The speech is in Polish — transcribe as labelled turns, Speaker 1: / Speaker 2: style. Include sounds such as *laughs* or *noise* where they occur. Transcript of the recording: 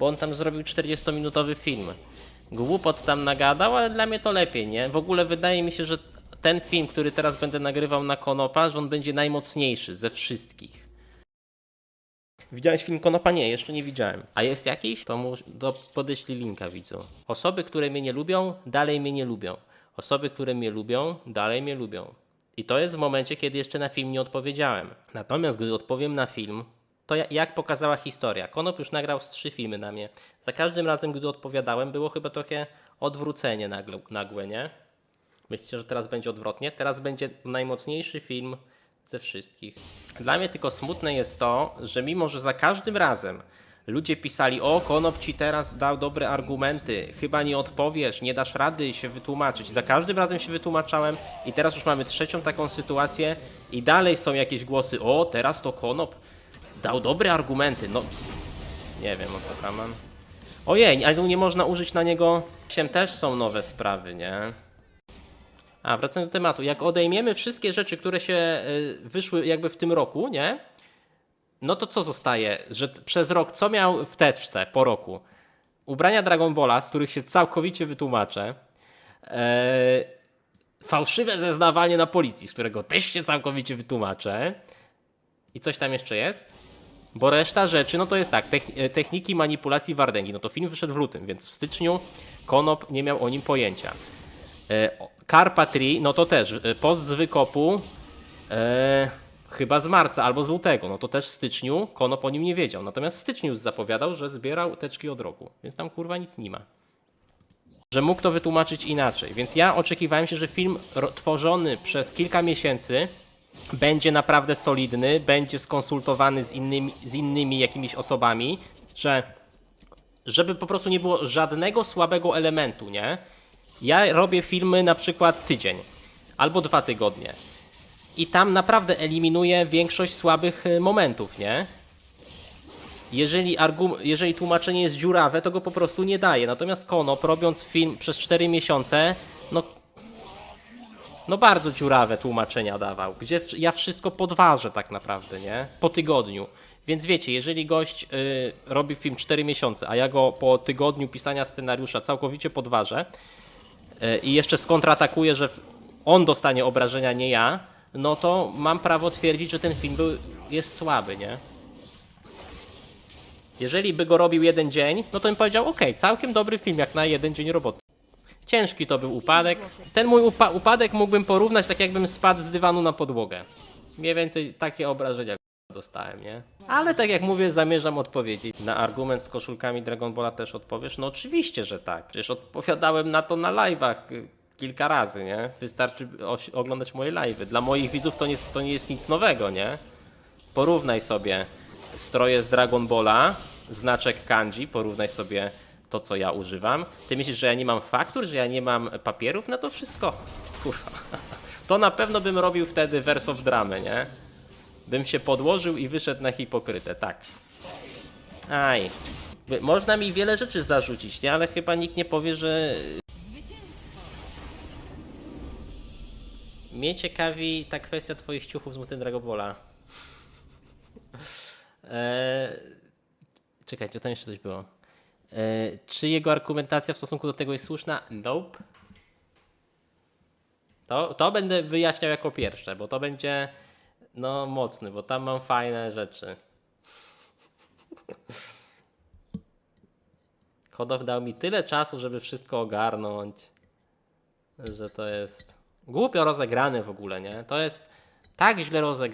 Speaker 1: Bo on tam zrobił 40-minutowy film. Głupot tam nagadał, ale dla mnie to lepiej, nie? W ogóle wydaje mi się, że ten film, który teraz będę nagrywał na Konopa, że on będzie najmocniejszy ze wszystkich. Widziałeś film Konopa? Nie, jeszcze nie widziałem. A jest jakiś? To mu do podeślij linka widzu. Osoby, które mnie nie lubią, dalej mnie nie lubią. Osoby, które mnie lubią, dalej mnie lubią. I to jest w momencie, kiedy jeszcze na film nie odpowiedziałem. Natomiast gdy odpowiem na film, to ja- jak pokazała historia. Konop już nagrał z trzy filmy na mnie. Za każdym razem, gdy odpowiadałem, było chyba trochę odwrócenie nagle, nagłe, nie? Myślicie, że teraz będzie odwrotnie? Teraz będzie najmocniejszy film ze wszystkich. Dla mnie tylko smutne jest to, że mimo, że za każdym razem ludzie pisali, o Konop ci teraz dał dobre argumenty, chyba nie odpowiesz, nie dasz rady się wytłumaczyć. Za każdym razem się wytłumaczałem i teraz już mamy trzecią taką sytuację i dalej są jakieś głosy, o teraz to Konop dał dobre argumenty. No, nie wiem o co tam mam. Ojej, ale nie można użyć na niego. Się też są nowe sprawy, nie? A, wracając do tematu. Jak odejmiemy wszystkie rzeczy, które się y, wyszły jakby w tym roku, nie? No to co zostaje? Że przez rok, co miał w teczce po roku? Ubrania Dragon Balla, z których się całkowicie wytłumaczę. E, fałszywe zeznawanie na policji, z którego też się całkowicie wytłumaczę. I coś tam jeszcze jest? Bo reszta rzeczy, no to jest tak, e, techniki manipulacji Wardęgi, no to film wyszedł w lutym, więc w styczniu Konop nie miał o nim pojęcia. E, o- Carpatry, no to też e, post z wykopu e, chyba z marca albo z lutego, no to też w styczniu Konop o nim nie wiedział. Natomiast w styczniu już zapowiadał, że zbierał teczki od roku, więc tam kurwa nic nie ma. Że mógł to wytłumaczyć inaczej, więc ja oczekiwałem się, że film tworzony przez kilka miesięcy będzie naprawdę solidny, będzie skonsultowany z innymi, z innymi jakimiś osobami, że żeby po prostu nie było żadnego słabego elementu, nie? Ja robię filmy na przykład tydzień albo dwa tygodnie i tam naprawdę eliminuję większość słabych y, momentów, nie? Jeżeli, jeżeli tłumaczenie jest dziurawe, to go po prostu nie daję. Natomiast Konop, robiąc film przez 4 miesiące, no no bardzo dziurawe tłumaczenia dawał, gdzie ja wszystko podważę tak naprawdę, nie? Po tygodniu. Więc wiecie, jeżeli gość y, robi film 4 miesiące, a ja go po tygodniu pisania scenariusza całkowicie podważę y, i jeszcze skontratakuję, że on dostanie obrażenia, nie ja, no to mam prawo twierdzić, że ten film był, jest słaby, nie? Jeżeli by go robił jeden dzień, no to bym powiedział, ok, całkiem dobry film jak na jeden dzień roboty. Ciężki to był upadek. Ten mój upa upadek mógłbym porównać tak jakbym spadł z dywanu na podłogę. Mniej więcej takie obrażenia dostałem, nie? Ale tak jak mówię, zamierzam odpowiedzieć. Na argument z koszulkami Dragon Balla też odpowiesz? No oczywiście, że tak. Przecież odpowiadałem na to na live'ach y, kilka razy, nie? Wystarczy oglądać moje live'y. Dla moich widzów to nie, to nie jest nic nowego, nie? Porównaj sobie stroje z Dragon Balla, znaczek kanji, porównaj sobie to, co ja używam. Ty myślisz, że ja nie mam faktur, że ja nie mam papierów na to wszystko? Kurwa. *laughs* To na pewno bym robił wtedy Verse of nie? Bym się podłożył i wyszedł na hipokrytę, tak. Aj. Można mi wiele rzeczy zarzucić, nie? Ale chyba nikt nie powie, że... Mnie ciekawi ta kwestia twoich ciuchów z Mutem Dragobola. Eee, *laughs* czekajcie, tam jeszcze coś było. Eee, czy jego argumentacja w stosunku do tego jest słuszna? Nope. To, to będę wyjaśniał jako pierwsze, bo to będzie no mocny, bo tam mam fajne rzeczy. Kodow dał mi tyle czasu, żeby wszystko ogarnąć, że to jest głupio rozegrane w ogóle, nie? To jest tak źle rozegrane.